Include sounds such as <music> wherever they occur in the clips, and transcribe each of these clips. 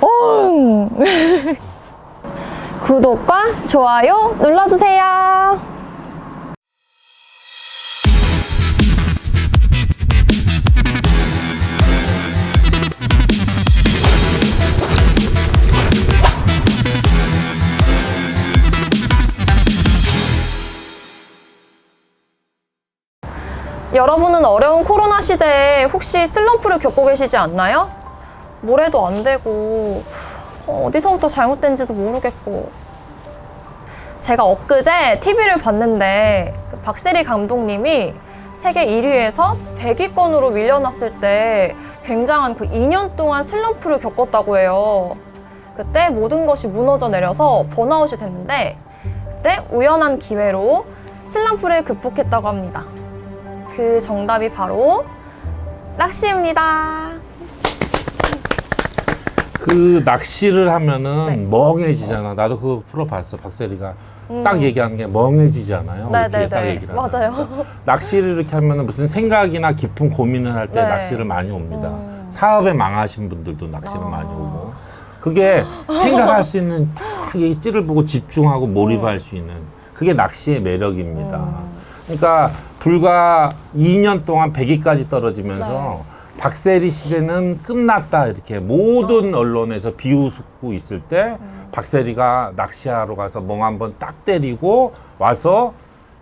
옹! <laughs> 구독과 좋아요 눌러주세요. 여러분은 어려운 코로나 시대에 혹시 슬럼프를 겪고 계시지 않나요? 뭘 해도 안 되고 어, 어디서부터 잘못된지도 모르겠고 제가 엊그제 TV를 봤는데 그 박세리 감독님이 세계 1위에서 100위권으로 밀려났을 때 굉장한 그 2년 동안 슬럼프를 겪었다고 해요. 그때 모든 것이 무너져 내려서 번아웃이 됐는데 그때 우연한 기회로 슬럼프를 극복했다고 합니다. 그 정답이 바로 낚시입니다. 그 낚시를 하면은 네. 멍해지잖아. 나도 그거 풀어봤어. 박세리가 음. 딱 얘기하는 게 멍해지잖아요. 네, 네, 딱 네. 얘기를 맞아요. 하니까. 낚시를 이렇게 하면은 무슨 생각이나 깊은 고민을 할 때 네. 낚시를 많이 옵니다. 음. 사업에 망하신 분들도 낚시를 아. 많이 오고. 그게 생각할 수 있는 딱이 찌를 보고 집중하고 몰입할 수 있는 그게 낚시의 매력입니다. 음. 그러니까 불과 2년 동안 100위까지 떨어지면서 네. 박세리 시대는 끝났다 이렇게 모든 언론에서 비웃고 있을 때 음. 박세리가 낚시하러 가서 멍 한번 딱 때리고 와서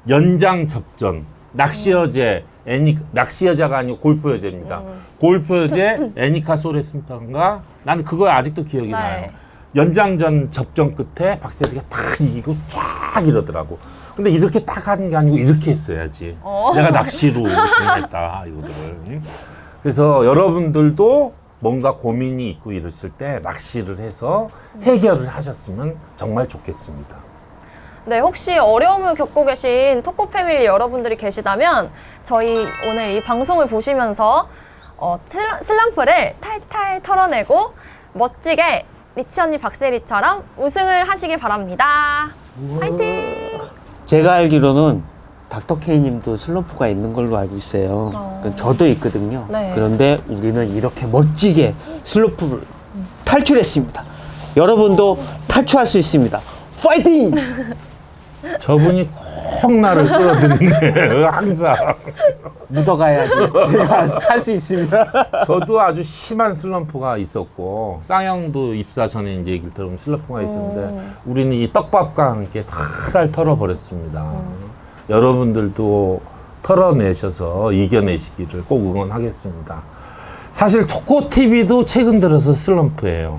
연장 접전 낚시 여제 애니 낚시 여자가 아니고 골프 여제입니다. 음. 골프 여제 <laughs> 애니카 소레스탄가 나는 그거 아직도 기억이 네. 나요. 연장전 접전 끝에 박세리가 딱 이기고 쫙 이러더라고. 근데 이렇게 딱 하는 게 아니고 이렇게 했어야지. 어. 내가 낚시로 <laughs> 우승했다 이거를. 응? 그래서 여러분들도 뭔가 고민이 있고 이랬을 때 낚시를 해서 해결을 하셨으면 정말 좋겠습니다. 네, 혹시 어려움을 겪고 계신 토코 패밀리 여러분들이 계시다면 저희 오늘 이 방송을 보시면서 어, 슬- 슬럼프를 탈탈 털어내고 멋지게 리치 언니 박세리처럼 우승을 하시기 바랍니다. 화이팅! 제가 알기로는 닥터 K님도 슬럼프가 있는 걸로 알고 있어요. 어. 그 저도 있거든요. 네. 그런데 우리는 이렇게 멋지게 슬럼프를 탈출했습니다. 여러분도 탈출할 수 있습니다. 파이팅! <laughs> 저분이 꼭 나를 끌어들이네 <laughs> 항상. 묻어가야지. <laughs> 내가 살수 있습니다. 저도 아주 심한 슬럼프가 있었고 쌍영도 입사 전에 이제 얘기를 들으면 슬럼프가 있었는데 음. 우리는 이 떡밥과 함께 탈을 털어버렸습니다. 여러분들도 털어내셔서 이겨내시기를 꼭 응원하겠습니다. 사실 토코 TV도 최근 들어서 슬럼프예요.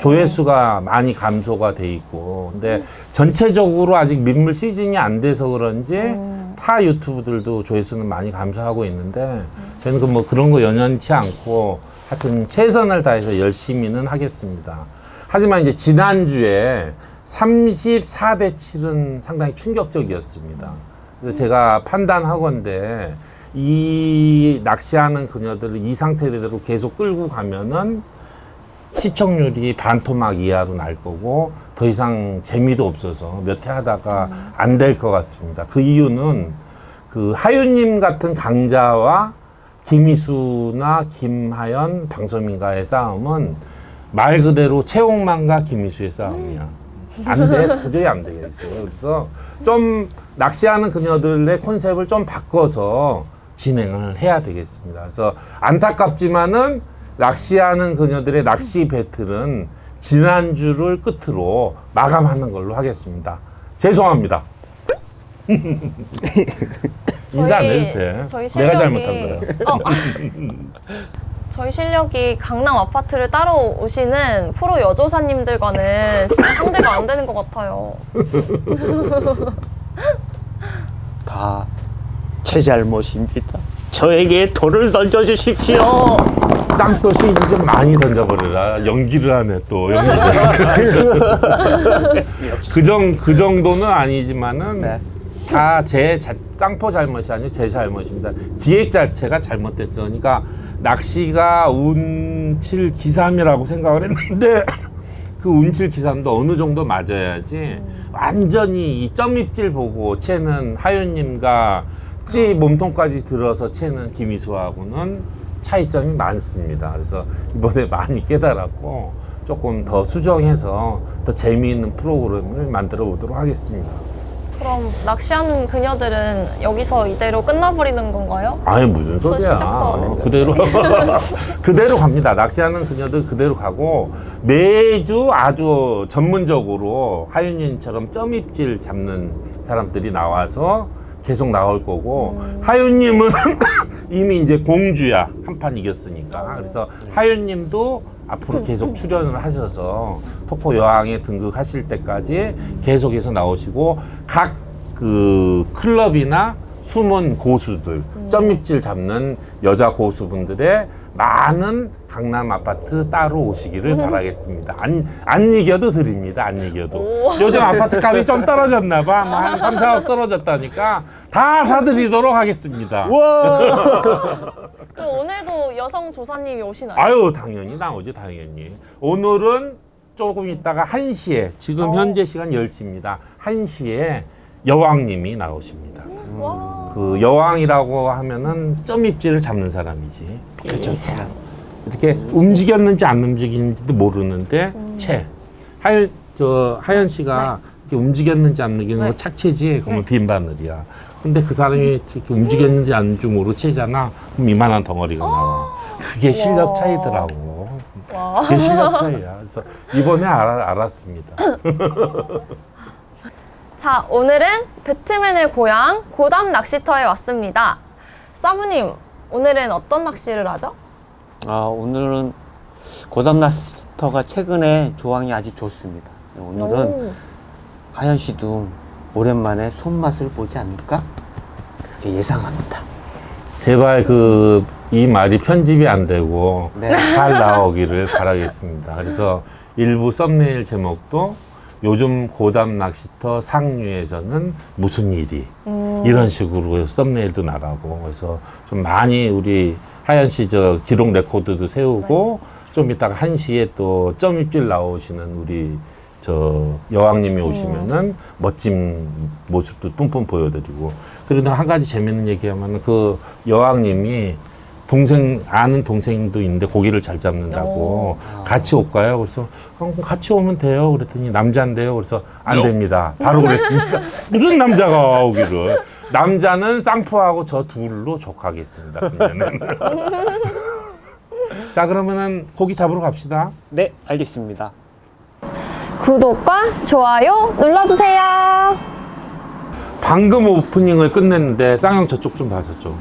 조회수가 많이 감소가 돼 있고 근데 전체적으로 아직 민물 시즌이 안 돼서 그런지 음. 타 유튜브들도 조회수는 많이 감소하고 있는데 저희는 그 뭐 그런 거 연연치 않고 하여튼 최선을 다해서 열심히는 하겠습니다. 하지만 이제 지난주에 34대 7은 상당히 충격적이었습니다. 그래서 제가 판단하건데 이 낚시하는 그녀들을 이 상태대로 계속 끌고 가면은 시청률이 반토막 이하로 날 거고 더 이상 재미도 없어서 몇 회 하다가 안 될 것 같습니다. 그 이유는 그 하윤님 같은 강자와 김희수나 김하연, 방소민과의 싸움은 말 그대로 최홍만과 김희수의 싸움이야. 안 돼, 도저히 안 되겠어요. 그래서 좀 낚시하는 그녀들의 컨셉을 좀 바꿔서 진행을 해야 되겠습니다. 그래서 안타깝지만은 낚시하는 그녀들의 낚시 배틀은 지난주를 끝으로 마감하는 걸로 하겠습니다. 죄송합니다. 인사 안 해도 돼. 저희 내가 실력이- 잘못한 거야. 어, <laughs> 저희 실력이 강남 아파트를 따로 오시는 프로 여조사님들과는 진짜 상대가 안 되는 것 같아요. <laughs> 다 제 잘못입니다. 저에게 돌을 던져주십시오. CG 좀 많이 던져버려라. 연기를 하네 또. <laughs> 연기를. 그, 정, 그 정도는 아니지만은 네. 다 제 쌍포 잘못이 아니고 제 잘못입니다. 기획 자체가 잘못됐어. 그러니까 낚시가 운칠 기삼이라고 생각을 했는데 <laughs> 그 운칠 기삼도 어느 정도 맞아야지 완전히 이 점입질 보고 채는 하윤님과 찌 몸통까지 들어서 채는 김희수하고는 차이점이 많습니다. 그래서 이번에 많이 깨달았고 조금 더 수정해서 더 재미있는 프로그램을 만들어 보도록 하겠습니다. 그럼 낚시하는 그녀들은 여기서 이대로 끝나버리는 건가요? 아니 무슨 소리야. 시작도 안 했는데. 그대로 <laughs> 그대로 갑니다. 낚시하는 그녀들 그대로 가고 매주 아주 전문적으로 하윤님처럼 점입질 잡는 사람들이 나와서 계속 나올 거고 하윤님은 <coughs> 이미 이제 공주야 한 판 이겼으니까 그래서 하윤님도 앞으로 계속 출연을 하셔서 토코 여왕에 등극하실 때까지 계속해서 나오시고 각 그 클럽이나 숨은 고수들, 점입질 잡는 여자 고수분들의 많은 강남 아파트 따로 오시기를 바라겠습니다. 안, 안 이겨도 드립니다. 안 이겨도. 오. 요즘 아파트 값이 좀 떨어졌나 봐. 뭐한 3, 4억 떨어졌다니까 다 사드리도록 하겠습니다. <laughs> 그럼 오늘도 여성 조사님이 오시나요? 아유, 당연히 나오죠, 당연히. 오늘은 조금 있다가 1시에, 지금 어. 현재 시간 10시입니다. 1시에 여왕님이 나오십니다. 와. 그 여왕이라고 하면은 점입질을 잡는 사람이지. 그렇죠. 이렇게 움직였는지 안 움직이는지도 모르는데 채. 하연 저 하연 씨가 이렇게 움직였는지 안 움직이는 네. 거 착채지. 그러면 빈 바늘이야. 근데 그 사람이 이렇게 움직였는지 안 움직이는지 모르고 채잖아. 그럼 이만한 덩어리가 나와. 그게 실력 와. 차이더라고. 와. 그게 실력 차이야. 그래서 이번에 알아, 알았습니다. <laughs> 자, 오늘은 배트맨을 고향 고담 낚시터에 왔습니다. 사부님, 오늘은 어떤 낚시를 하죠? 아, 오늘은 고담 낚시터가 최근에 조항이 아주 좋습니다. 오늘은 오. 하연 씨도 오랜만에 손맛을 보지 않을까? 그렇게 예상합니다. 제발 그 이 말이 편집이 안 되고 네. 잘 나오기를 바라겠습니다. 그래서 일부 썸네일 제목도 요즘 고담 낚시터 상류에서는 무슨 일이? 음. 이런 식으로 썸네일도 나가고 그래서 좀 많이 우리 하연 씨 저 기록 레코드도 세우고 좀 이따가 한 시에 또 점입질 나오시는 우리 저 여왕님이 오시면은 멋진 모습도 뿜뿜 보여드리고. 그래도 한 가지 재밌는 얘기하면 그 여왕님이 동생 아는 동생도 있는데 고기를 잘 잡는다고 오. 같이 올까요? 그래서 어, 같이 오면 돼요. 그랬더니 남자인데요. 그래서 안 됩니다. 바로 그랬습니다. <laughs> 무슨 남자가 오기를? 남자는 쌍포하고 저 둘로 족하겠습니다. 그러면은. <laughs> 자 그러면은 고기 잡으러 갑시다. 네, 알겠습니다. 구독과 좋아요 눌러주세요. 방금 오프닝을 끝냈는데 쌍형 저쪽 좀 봐 저쪽.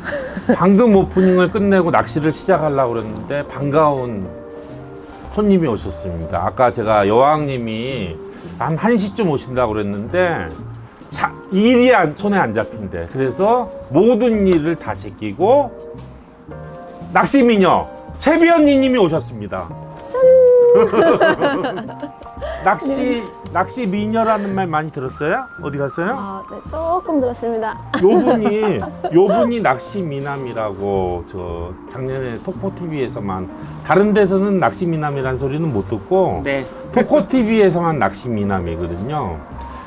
방금 오프닝을 끝내고 낚시를 시작하려고 그랬는데 반가운 손님이 오셨습니다. 아까 제가 여왕님이 한 1시쯤 오신다고 그랬는데 자, 일이 안, 손에 안 잡힌대. 그래서 모든 일을 다 제끼고 낚시 미녀 채비 언니 님이 오셨습니다. <laughs> 낚시 낚시 미녀라는 말 많이 들었어요? 어디 갔어요? 아, 네, 조금 들었습니다. 요분이 <laughs> 요분이 낚시 미남이라고 저 작년에 토코 TV에서만 다른 데서는 낚시 미남이라는 소리는 못 듣고 네. 토코 TV에서만 낚시 미남이거든요.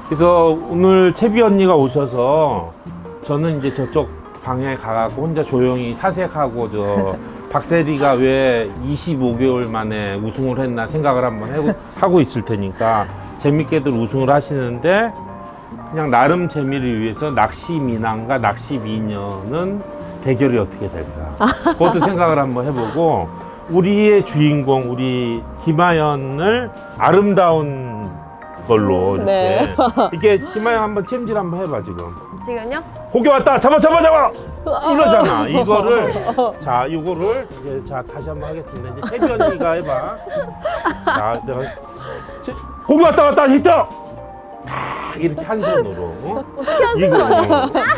그래서 오늘 채비 언니가 오셔서 저는 이제 저쪽 방에 가갖고 혼자 조용히 사색하고 저 <laughs> 박세리가 왜 25개월 만에 우승을 했나 생각을 한번 <laughs> 하고 있을 테니까 재밌게들 우승을 하시는데 그냥 나름 재미를 위해서 낚시 미남과 낚시 미녀는 대결이 어떻게 될까. 그것도 <laughs> 생각을 한번 해보고 우리의 주인공 우리 김하연을 아름다운 걸로 이렇게. 네. 이렇게 김하연 한번 챔질 한번 해봐 지금. 지금요? 고기 왔다! 잡아 잡아 잡아 이러잖아. <laughs> 이거를 자 이거를 이제 자 다시 한번 하겠습니다. 이제 채비 언니가 해봐. 자 내가 채- 고기 왔다 왔다 히트 딱 이렇게 한 손으로. 어? 이거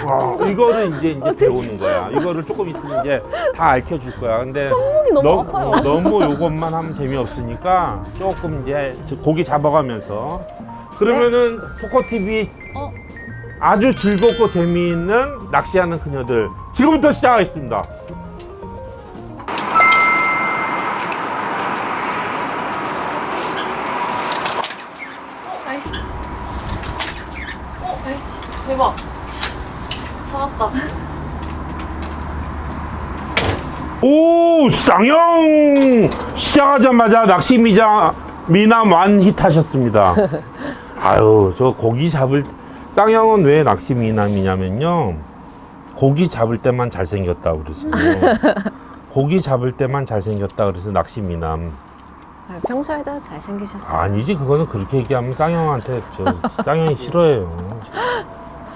어, 이거를 이제 이제 배우는 거야. 이거를 조금 있으면 이제 다 알려 줄 거야. 근데 손목이 너무 너- 아파요. 어, 너무 요것만 하면 재미없으니까 조금 이제 저 고기 잡아가면서. 그러면은 포커 TV 어? 아주 즐겁고 재미있는 낚시하는 그녀들 지금부터 시작하겠습니다. 날씨. 어, 날씨. 대박. 잡았다. 오 쌍형 시작하자마자 낚시 미자 미남 완 히트하셨습니다. <laughs> 아유, 저 고기 잡을 쌍형은 왜 낚시 미남이냐면요. 고기 잡을 때만 잘생겼다 그랬어요. <laughs> 고기 잡을 때만 잘생겼다 그래서 낚시 미남. 아, 평소에도 잘생기셨어요. 아니지 그거는 그렇게 얘기하면 쌍형한테 저 쌍형이 싫어해요.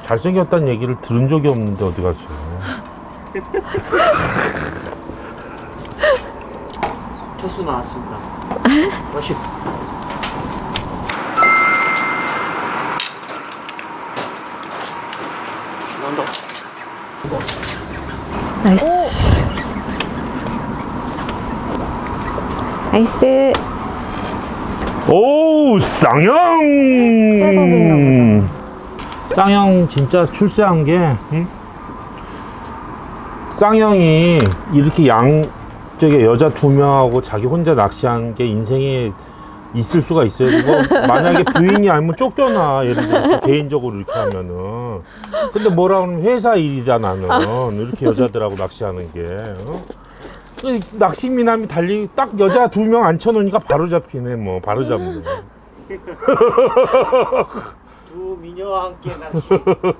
잘생겼다는 얘기를 들은 적이 없는데 어디 갔어요? <laughs> 첫수 나왔습니다. <laughs> 다시. 나온다. 나이스. 나이스. 오 쌍형. 쌍형 진짜 출세한 게 응? 쌍형이 이렇게 양 저기 여자 두 명하고 자기 혼자 낚시한 게 인생에 있을 수가 있어요. 이거 <laughs> 만약에 부인이 알면 쫓겨나 예를 들어서 개인적으로 이렇게 하면은. 근데 뭐라 그러면 회사 일이다 나는 이렇게 여자들하고 낚시하는 게. 어? 그 낚시 미남이 달리 딱 여자 두 명 앉혀놓으니까 바로 잡히네 뭐 바로 잡네. <laughs> 두 미녀와 함께 낚시.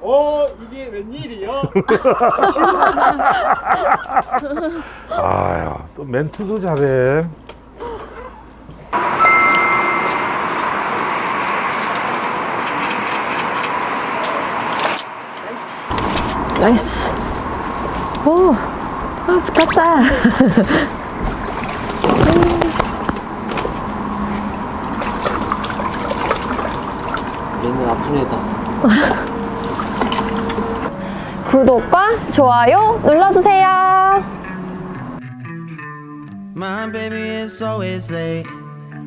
어, 이게 웬일이야? <laughs> 아야 또 멘트도 잘해. 나이스. 오. 아, 붙었다. 얘는 아픈 애다. 구독과 좋아요 눌러주세요. My baby is always late.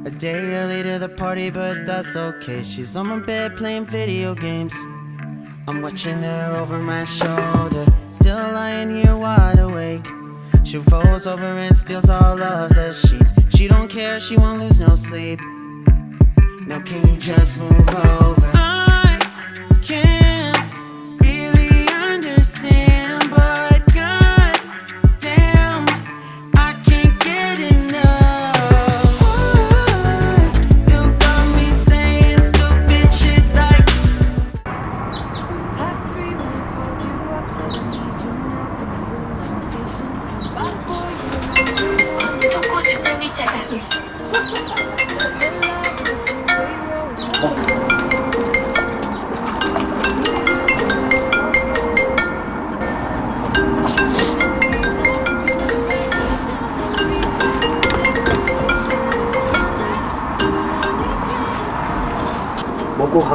A day early to the party, but that's okay. She's on my bed playing video games. I'm watching her over my shoulder, still lying here wide awake. She rolls over and steals all of the sheets. She don't care, she won't lose no sleep. Now can you just move over?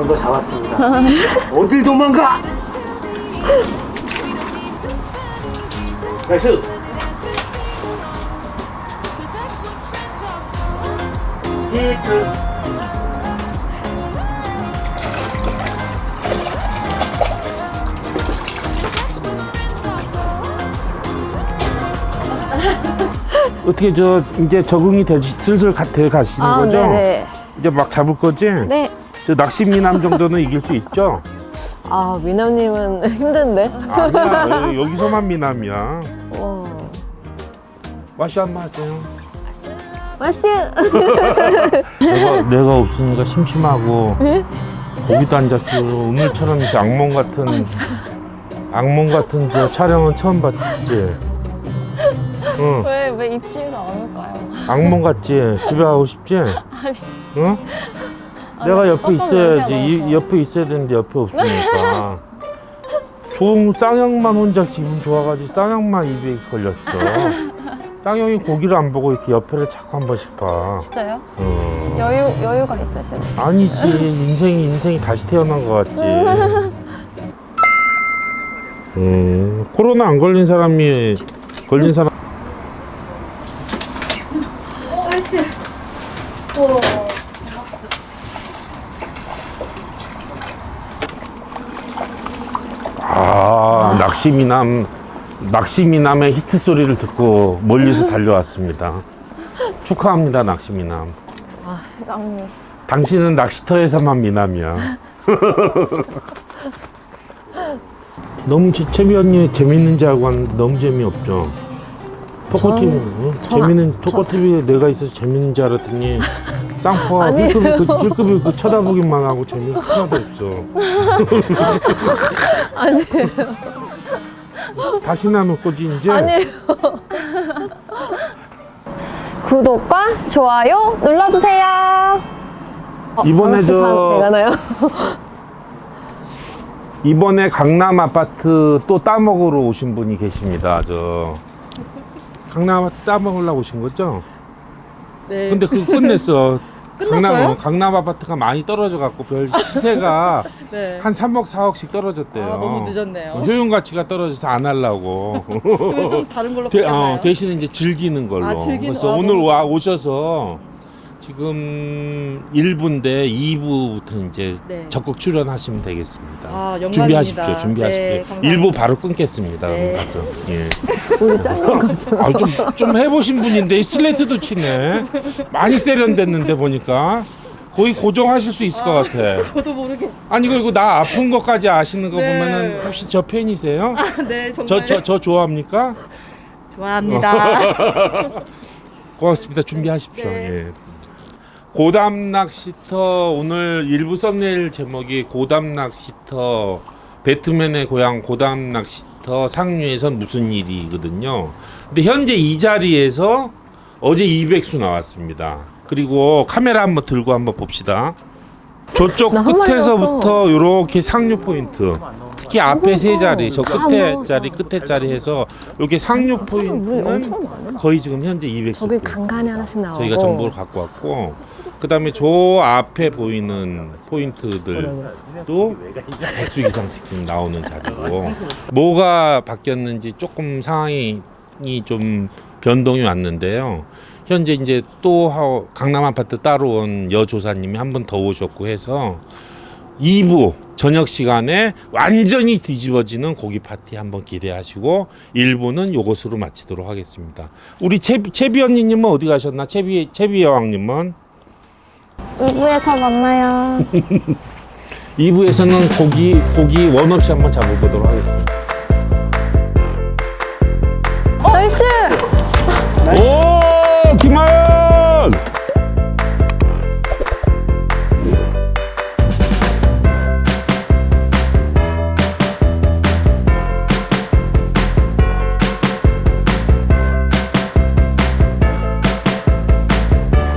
거 잡았습니다. 어딜 도망가? 나이스. 히트. 어떻게 저 이제 적응이 되시 슬슬 가, 돼 가시는 아, 거죠? 네네. 이제 막 잡을 거지? 네. 저 낚시 미남 정도는 이길 수 있죠? 아, 미남님은 힘든데? 아니야 여기- 여기서만 미남이야. 와. 와시 한번 하세요. 마슈! 내가 내가 없으니까 심심하고 고기도 안 잡히고 오늘처럼 이렇게 악몽 같은 악몽 같은 저 촬영은 처음 봤지. 응. 왜, 왜 입지가 않을까요? 악몽 같지? 집에 가고 싶지? 응? 내가 옆에 어떤 있어야지. 이. 옆에 있어야 되는데 옆에 없으니까. 좋은 쌍형만 혼자 기분 좋아가지고 쌍형만 입에 걸렸어. 쌍형이 고기를 안 보고 이렇게 옆에를 자꾸 한 번씩 봐. 진짜요? 어. 여유, 여유가 있으시네. 아니지. 인생이 인생이 다시 태어난 것 같지. 음, <laughs> 코로나 안 걸린 사람이 걸린 사람. 아, 낚시미남, 낚시미남의 히트 소리를 듣고 멀리서 달려왔습니다. 축하합니다, 낚시미남. 양 당신은 낚시터에서만 미남이야. <laughs> 너무 재- 채미 언니 재밌는지 알고 왔는데 너무 재미없죠. 응? 전- 재밌는 토커TV에 내가 있어서 재밌는 줄 알았더니 짱포가 아니에요. 힐급이 그, 힐급이 그 쳐다보기만 하고 재미 <laughs> 하나도 없어 아니에요. 다시 나눌 거지 이제 아니에요. 구독과 좋아요 눌러주세요. 이번에 하우스 저-? 이번에 강남 아파트 또 따먹으러 오신 분이 계십니다. 저 강남 아파트 따먹으려고 오신 거죠? 네. 근데 그거 끝냈어. 강남, 끝났어요? 어, 강남 아파트가 많이 떨어져 갖고 별 시세가 <laughs> 네. 한 3억 4억씩 떨어졌대요. 아, 너무 늦었네요. 어, 효용 가치가 떨어져서 안 하려고. 좀 다른 걸로 대, 바뀌었나요? 어, 대신에 이제 즐기는 걸로. 아, 즐기는- 그래서 아, 오늘 너무 와 오셔서 지금 1부인데 2부부터 이제 네. 적극 출연하시면 되겠습니다. 아, 영광입니다. 준비하십시오. 준비하십시오. 네, 감사합니다. 1부 바로 끊겠습니다. 네. 그럼 가서. 예. <laughs> 짱인 거죠. 아, 좀, 좀 해보신 분인데 이 슬레이트도 치네. 많이 세련됐는데 보니까 거의 고정하실 수 있을 것 같아. <laughs> 저도 모르게. 아니 이거 이거 나 아픈 것까지 아시는 거 네. 보면은 혹시 저 팬이세요? 네, 정말 저 저 저 좋아합니까? 좋아합니다. <laughs> 고맙습니다. 준비하십시오. 네. 예. 고담 낚시터 오늘 일부 썸네일 제목이 고담 낚시터 배트맨의 고향 고담 낚시터 상류에선 무슨 일이거든요. 근데 현재 이 자리에서 어제 200수 나왔습니다. 그리고 카메라 한번 들고 한번 봅시다. 저쪽 나한 마리 끝에서부터 이렇게 상류 포인트. 특히 앞에 세 자리, 저 끝에 나왔어. 자리, 끝에 자리 해서 이렇게 상류 물이 포인트는 엄청 많아. 거의 지금 현재 200수. 저기 간간히 하나씩 나오고. 저희가 정보를 갖고 왔고 그다음에 저 앞에 보이는 포인트들도 백수 이상씩 지금 나오는 자리고 뭐가 바뀌었는지 조금 상황이 좀 변동이 왔는데요. 현재 이제 또 하- 강남 아파트 따로 온 여조사님이 한 번 더 오셨고 해서 2부 저녁 시간에 완전히 뒤집어지는 고기 파티 한번 기대하시고 1부는 요것으로 마치도록 하겠습니다. 우리 채비, 채비 언니님은 어디 가셨나? 채비 채비 여왕님은 2부에서 만나요. <laughs> 2부에서는 고기 고기 원 없이 한번 잡아보도록 하겠습니다. 나이스! 오!